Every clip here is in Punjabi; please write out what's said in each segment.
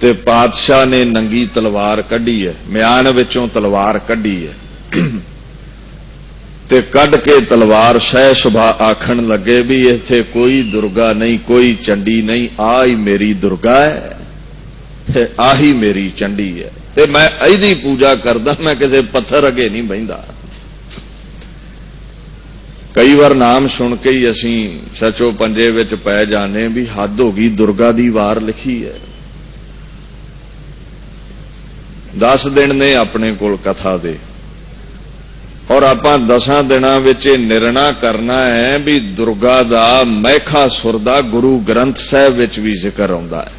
ਤੇ ਪਾਤਸ਼ਾਹ ਨੇ ਨੰਗੀ ਤਲਵਾਰ ਕੱਢੀ ਹੈ, ਮਿਆਨ ਵਿੱਚੋਂ ਤਲਵਾਰ ਕੱਢੀ ਹੈ। ਤੇ ਕੱਢ ਕੇ ਤਲਵਾਰ ਸਹਿ ਸੁਭਾ ਆਖਣ ਲੱਗੇ ਵੀ ਇੱਥੇ ਕੋਈ ਦੁਰਗਾ ਨਹੀਂ, ਕੋਈ ਚੰਡੀ ਨਹੀਂ ਆ ਹੀ ਮੇਰੀ ਦੁਰਗਾ ਹੈ ਤੇ ਆਹੀ ਮੇਰੀ ਚੰਡੀ ਹੈ। ਤੇ ਮੈਂ ਇਹਦੀ ਪੂਜਾ ਕਰਦਾ, ਮੈਂ ਕਿਸੇ ਪੱਥਰ ਅੱਗੇ ਨਹੀਂ ਬਹਿੰਦਾ। ਕਈ ਵਾਰ ਨਾਮ ਸੁਣ ਕੇ ਹੀ ਅਸੀਂ ਸੱਚੋ ਪੰਜੇ ਵਿੱਚ ਪੈ ਜਾਣੇ ਵੀ ਹੱਦ ਹੋ ਗਈ, ਦੁਰਗਾ ਦੀ ਵਾਰ ਲਿਖੀ ਹੈ। 10 ਦਿਨ ਨੇ ਆਪਣੇ ਕੋਲ ਕਥਾ ਦੇ। ਔਰ ਆਪਾਂ 10 ਦਿਨਾਂ ਵਿੱਚ ਇਹ ਨਿਰਣਾ ਕਰਨਾ ਹੈ ਵੀ ਦੁਰਗਾ ਦਾ ਮਹਿਖਾ ਸੁਰ ਦਾ ਗੁਰੂ ਗ੍ਰੰਥ ਸਾਹਿਬ ਵਿੱਚ ਵੀ ਜ਼ਿਕਰ ਆਉਂਦਾ ਹੈ।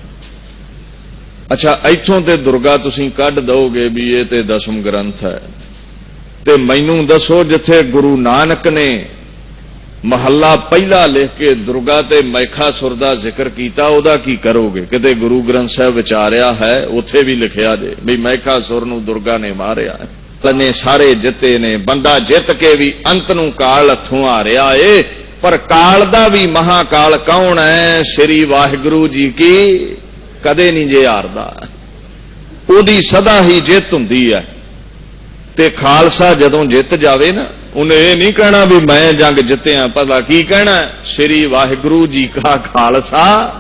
ਅੱਛਾ, ਇੱਥੋਂ ਤੇ ਦੁਰਗਾ ਤੁਸੀਂ ਕੱਢ ਦਓਗੇ ਵੀ ਇਹ ਤੇ ਦਸਮ ਗ੍ਰੰਥ ਹੈ। ਤੇ ਮੈਨੂੰ ਦੱਸੋ ਜਿੱਥੇ ਗੁਰੂ ਨਾਨਕ ਨੇ ਮਹੱਲਾ ਪਹਿਲਾ ਲਿਖ ਕੇ ਦੁਰਗਾ ਤੇ ਮੈਖਾ ਸੁਰ ਦਾ ਜ਼ਿਕਰ ਕੀਤਾ, ਉਹਦਾ ਕੀ ਕਰੋਗੇ? ਕਿਤੇ ਗੁਰੂ ਗ੍ਰੰਥ ਸਾਹਿਬ ਵਿਚਾਰਿਆ ਹੈ, ਉੱਥੇ ਵੀ ਲਿਖਿਆ ਜੇ, ਵੀ ਮੈਖਾ ਸੁਰ ਨੂੰ ਦੁਰਗਾ ਨੇ ਮਾਰਿਆ ਨੇ ਸਾਰੇ ਜਿੱਤੇ ਨੇ, ਬੰਦਾ ਜਿੱਤ ਕੇ ਵੀ ਅੰਤ ਨੂੰ ਕਾਲ ਹੱਥੋਂ ਰਿਹਾ ਏ, ਪਰ ਕਾਲ ਦਾ ਵੀ ਮਹਾਕਾਲ ਕੌਣ ਹੈ? ਸ੍ਰੀ ਵਾਹਿਗੁਰੂ ਜੀ ਕੀ, ਕਦੇ ਨਹੀਂ ਜੇ ਹਾਰਦਾ। ਉਹਦੀ ਸਦਾ ਹੀ ਜਿੱਤ ਹੁੰਦੀ ਹੈ। ਤੇ ਖਾਲਸਾ ਜਦੋਂ ਜਿੱਤ ਜਾਵੇ ਨਾ ਉਹਨੇ ਇਹ ਨਹੀਂ ਕਹਿਣਾ ਵੀ ਮੈਂ ਜੰਗ ਜਿੱਤਿਆ, ਪਤਾ ਕੀ ਕਹਿਣਾ? ਸ੍ਰੀ ਵਾਹਿਗੁਰੂ ਜੀ ਕਾ ਖਾਲਸਾ,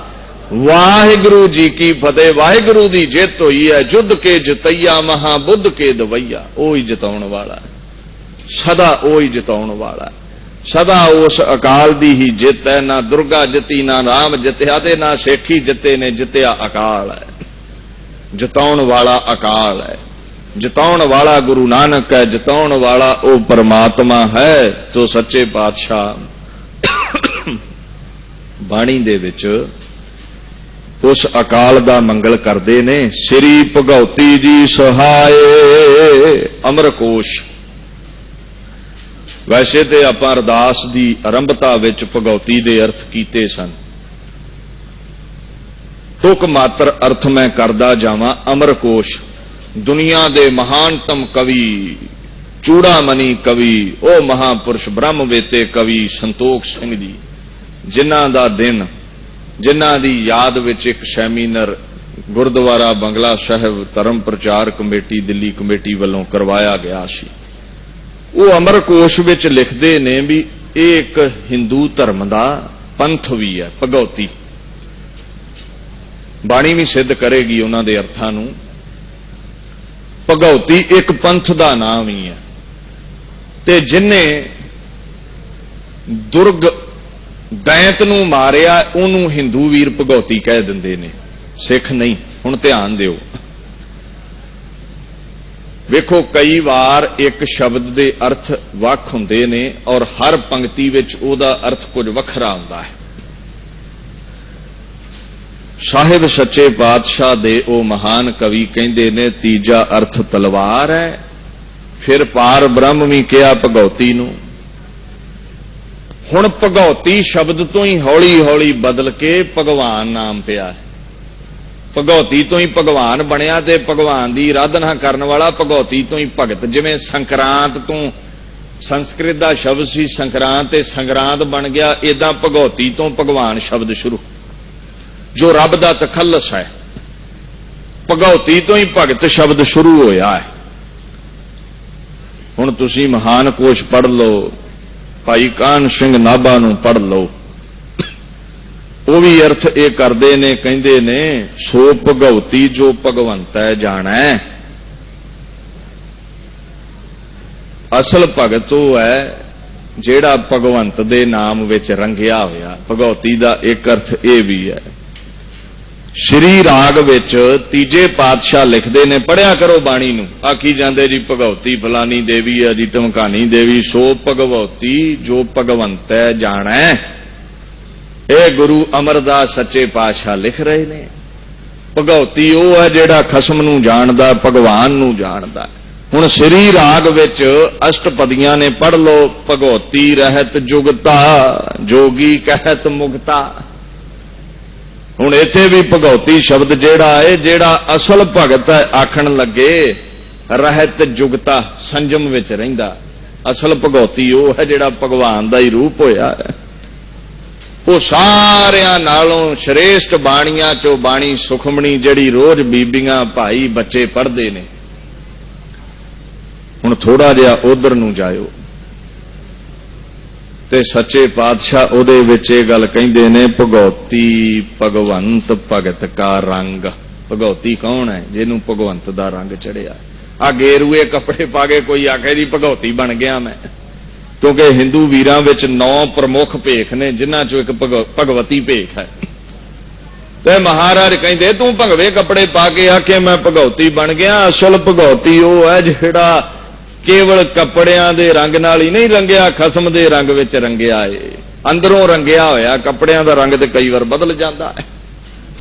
ਵਾਹਿਗੁਰੂ ਜੀ ਕੀ ਫਤਿਹ, ਵਾਹਿਗੁਰੂ ਦੀ ਜਿੱਤ ਹੋਈ ਹੈ, ਜੁੱਧ ਕੇ ਜਿਤਈਆ ਮਹਾ ਬੁੱਧ ਕੇ ਦਵਈਆ, ਉਹ ਹੀ ਜਿਤਾਉਣ ਵਾਲਾ ਸਦਾ ਉਹ ਹੀ ਜਿਤਾਉਣ ਵਾਲਾ ਸਦਾ ਉਸ ਅਕਾਲ ਦੀ ਹੀ ਜਿੱਤ ਹੈ, ਨਾ ਦੁਰਗਾ ਜਿੱਤੀ, ਨਾ ਰਾਮ ਜਿੱਤਿਆ ਤੇ ਨਾ ਸੇਖੀ ਜਿੱਤੇ ਨੇ ਜਿੱਤਿਆ ਅਕਾਲ ਹੈ। ਜਿਤਾਉਣ ਵਾਲਾ ਅਕਾਲ ਹੈ। ਜਿਤਾਉਣ ਵਾਲਾ ਗੁਰੂ ਨਾਨਕ ਹੈ, ਜਿਤਾਉਣ ਵਾਲਾ ਉਹ ਪਰਮਾਤਮਾ ਹੈ ਤੋ ਸੱਚੇ ਪਾਤਸ਼ਾਹ ਬਾਣੀ ਦੇ ਵਿੱਚ ਉਸ ਅਕਾਲ ਦਾ ਮੰਗਲ ਕਰਦੇ ਨੇ। ਸ੍ਰੀ ਭਗਉਤੀ ਜੀ ਸਹਾਏ, ਅਮਰਕੋਸ਼। ਵੈਸੇ ਤੇ ਆਪਾਂ ਅਰਦਾਸ ਦੀ ਆਰੰਭਤਾ ਵਿੱਚ ਭਗਉਤੀ ਦੇ ਅਰਥ ਕੀਤੇ ਸਨ। ਤੁਕ ਮਾਤਰ ਅਰਥ ਮੈਂ ਕਰਦਾ ਜਾਵਾਂ, ਅਮਰਕੋਸ਼। ਦੁਨੀਆ ਦੇ ਮਹਾਨਤਮ ਕਵੀ, ਚੂੜਾਮਣੀ ਕਵੀ, ਉਹ ਮਹਾਪੁਰਸ਼ ਬ੍ਰਹਮ ਵੇਤੇ ਕਵੀ ਸੰਤੋਖ ਸਿੰਘ ਜੀ, ਜਿਨ੍ਹਾਂ ਦਾ ਦਿਨ, ਜਿਨ੍ਹਾਂ ਦੀ ਯਾਦ ਵਿੱਚ ਇੱਕ ਸੈਮੀਨਰ ਗੁਰਦੁਆਰਾ ਬੰਗਲਾ ਸਾਹਿਬ ਧਰਮ ਪ੍ਰਚਾਰ ਕਮੇਟੀ, ਦਿੱਲੀ ਕਮੇਟੀ ਵੱਲੋਂ ਕਰਵਾਇਆ ਗਿਆ ਸੀ। ਉਹ ਅਮਰਕੋਸ਼ ਵਿੱਚ ਲਿਖਦੇ ਨੇ ਵੀ ਇਹ ਇੱਕ ਹਿੰਦੂ ਧਰਮ ਦਾ ਪੰਥ ਵੀ ਹੈ, ਭਗਉਤੀ। ਬਾਣੀ ਵੀ ਸਿੱਧ ਕਰੇਗੀ ਉਹਨਾਂ ਦੇ ਅਰਥਾਂ ਨੂੰ। ਭਗਉਤੀ ਇੱਕ ਪੰਥ ਦਾ ਨਾਮ ਹੀ ਹੈ। ਤੇ ਜਿਨੇ ਦੁਰਗ ਦੈਂਤ ਨੂੰ ਮਾਰਿਆ, ਉਹਨੂੰ ਹਿੰਦੂ ਵੀਰ ਭਗਉਤੀ ਕਹਿ ਦਿੰਦੇ ਨੇ। ਸਿੱਖ ਨਹੀਂ, ਹੁਣ ਧਿਆਨ ਦਿਓ। ਵੇਖੋ, ਕਈ ਵਾਰ ਇੱਕ ਸ਼ਬਦ ਦੇ ਅਰਥ ਵੱਖ ਹੁੰਦੇ ਨੇ ਔਰ ਹਰ ਪੰਕਤੀ ਵਿੱਚ ਉਹਦਾ ਅਰਥ ਕੁਝ ਵੱਖਰਾ ਹੁੰਦਾ ਹੈ। ਸਾਹਿਬ ਸੱਚੇ ਪਾਤਸ਼ਾਹ ਦੇ ਉਹ ਮਹਾਨ ਕਵੀ ਕਹਿੰਦੇ ਨੇ, ਤੀਜਾ ਅਰਥ ਤਲਵਾਰ ਹੈ, ਫਿਰ ਪਾਰ ਬ੍ਰਹਮ ਵੀ ਕਿਹਾ ਭਗਉਤੀ ਨੂੰ। ਹੁਣ ਭਗਉਤੀ ਸ਼ਬਦ ਤੋਂ ਹੀ ਹੌਲੀ-ਹੌਲੀ ਬਦਲ ਕੇ ਭਗਵਾਨ ਨਾਮ ਪਿਆ ਹੈ। ਭਗਉਤੀ ਤੋਂ ਹੀ ਭਗਵਾਨ ਬਣਿਆ ਤੇ ਭਗਵਾਨ ਦੀ ਆਰਾਧਨਾ ਕਰਨ ਵਾਲਾ ਭਗਉਤੀ ਤੋਂ ਹੀ ਭਗਤ। ਜਿਵੇਂ ਸੰਕਰਾਂਤ ਤੋਂ ਸੰਸਕ੍ਰਿਤ ਦਾ ਸ਼ਬਦ ਸੀ, ਸੰਕਰਾਂਤ ਤੇ ਸੰਗਰਾਂਦ ਬਣ ਗਿਆ ਇਦਾਂ ਭਗਉਤੀ ਤੋਂ ਭਗਵਾਨ ਸ਼ਬਦ ਸ਼ੁਰੂ। ਜੋ ਰੱਬ ਦਾ ਤਖੱਲਸ ਹੈ। ਭਗਉਤੀ ਤੋਂ ਹੀ ਭਗਤ ਸ਼ਬਦ ਸ਼ੁਰੂ ਹੋਇਆ ਹੈ। ਹੁਣ ਤੁਸੀਂ ਮਹਾਨ ਕੋਸ਼ ਪੜ੍ਹ ਲਓ। ਭਾਈ ਕਾਨ ਸਿੰਘ ਨਾਭਾ ਨੂੰ ਪੜ੍ਹ ਲਓ। ਉਹ ਵੀ ਅਰਥ ਇਹ ਕਰਦੇ ਨੇ, ਕਹਿੰਦੇ ਨੇ, ਸੋ ਭਗਉਤੀ ਜੋ ਭਗਵੰਤ ਹੈ ਜਾਣਾ। ਅਸਲ ਭਗਤ ਉਹ ਹੈ ਜਿਹੜਾ ਭਗਵੰਤ ਦੇ ਨਾਮ ਵਿੱਚ ਰੰਗਿਆ ਹੋਇਆ। ਭਗਉਤੀ ਦਾ ਇੱਕ ਅਰਥ ਇਹ ਵੀ ਹੈ ਸ਼੍ਰੀ ਰਾਗ ਵਿੱਚ ਤੀਜੇ ਪਾਤਸ਼ਾਹ ਲਿਖਦੇ ਨੇ ਪੜਿਆ ਕਰੋ ਬਾਣੀ ਨੂੰ। ਆਖੀ ਜਾਂਦੇ ਜੀ, ਭਗਵਤੀ ਫਲਾਨੀ ਦੇਵੀ ਹੈ ਜੀ, ਧਮਕਾਨੀ ਦੇਵੀ, ਸੋ ਭਗਵਤੀ ਜੋ ਭਗਵੰਤ ਹੈ ਜਾਣੈ। ਇਹ ਗੁਰੂ ਅਮਰਦਾਸ ਸੱਚੇ ਪਾਤਸ਼ਾਹ ਲਿਖ ਰਹੇ ਨੇ। ਭਗਵਤੀ ਉਹ ਹੈ ਜਿਹੜਾ ਖਸਮ ਨੂੰ ਜਾਣਦਾ, ਭਗਵਾਨ ਨੂੰ ਜਾਣਦਾ। ਹੁਣ ਸ੍ਰੀ ਰਾਗ ਵਿੱਚ ਅਸ਼ਟਪਦੀਆਂ ਨੇ ਪੜ ਲਓ, ਭਗਵਤੀ ਰਹਿਤ ਜੁਗਤਾ, ਜੋਗੀ ਕਹਿਤ ਮੁਕਤਾ ਹੁਣ ਇੱਥੇ ਵੀ ਭਗਉਤੀ ਸ਼ਬਦ ਜਿਹੜਾ ਹੈ ਜਿਹੜਾ ਅਸਲ ਭਗਤ ਹੈ, ਆਖਣ ਲੱਗੇ, ਰਹਿਤ ਜੁਗਤਾ ਸੰਜਮ ਵਿੱਚ ਰਹਿੰਦਾ। ਅਸਲ ਭਗਉਤੀ ਉਹ ਹੈ ਜਿਹੜਾ ਭਗਵਾਨ ਦਾ ਹੀ ਰੂਪ ਹੋਇਆ ਹੈ। ਉਹ ਸਾਰਿਆਂ ਨਾਲੋਂ ਸ਼੍ਰੇਸ਼ਟ ਬਾਣੀਆਂ ਚੋਂ ਬਾਣੀ ਸੁਖਮਣੀ ਜਿਹੜੀ ਰੋਜ਼ ਬੀਬੀਆਂ, ਭਾਈ, ਬੱਚੇ ਪੜ੍ਹਦੇ ਨੇ। ਹੁਣ ਥੋੜਾ ਜਿਹਾ ਉਧਰ ਨੂੰ ਜਾਇਓ। ਤੇ ਸੱਚੇ ਪਾਤਸ਼ਾਹ ਉਹਦੇ ਵਿੱਚ ਇਹ ਗੱਲ ਕਹਿੰਦੇ ਨੇ, ਭਗਉਤੀ ਭਗਵੰਤ ਭਗਤ ਕਾ ਰੰਗ। ਭਗਉਤੀ ਕੌਣ ਹੈ? ਜਿਹਨੂੰ ਭਗਵੰਤ ਦਾ ਰੰਗ ਚੜਿਆ। ਆ ਗੇਰੂਏ ਕੱਪੜੇ ਪਾ ਕੇ ਕੋਈ ਆਖੇ ਜੀ ਭਗਉਤੀ ਬਣ ਗਿਆ ਮੈਂ। ਕਿਉਂਕਿ ਹਿੰਦੂ ਵੀਰਾਂ ਵਿੱਚ ਨੌ ਪ੍ਰਮੁੱਖ ਭੇਖ ਨੇ, ਜਿਨ੍ਹਾਂ ਚੋਂ ਇੱਕ ਭਗਵ- ਭਗਵਤੀ ਭੇਖ ਹੈ। ਤੇ ਮਹਾਰਾਜ ਕਹਿੰਦੇ, ਤੂੰ ਭਗਵੇ ਕੱਪੜੇ ਪਾ ਕੇ ਆਖੇ ਮੈਂ ਭਗਉਤੀ ਬਣ ਗਿਆ। ਅਸਲ ਭਗਉਤੀ ਉਹ ਹੈ ਜਿਹੜਾ ਕੇਵਲ ਕੱਪੜਿਆਂ ਦੇ ਰੰਗ ਨਾਲ ਹੀ ਨਹੀਂ ਰੰਗਿਆ, ਖਸਮ ਦੇ ਰੰਗ ਵਿੱਚ ਰੰਗਿਆ ਏ। ਅੰਦਰੋਂ ਰੰਗਿਆ ਹੋਇਆ, ਕੱਪੜਿਆਂ ਦਾ ਰੰਗ ਤੇ ਕਈ ਵਾਰ ਬਦਲ ਜਾਂਦਾ ਹੈ।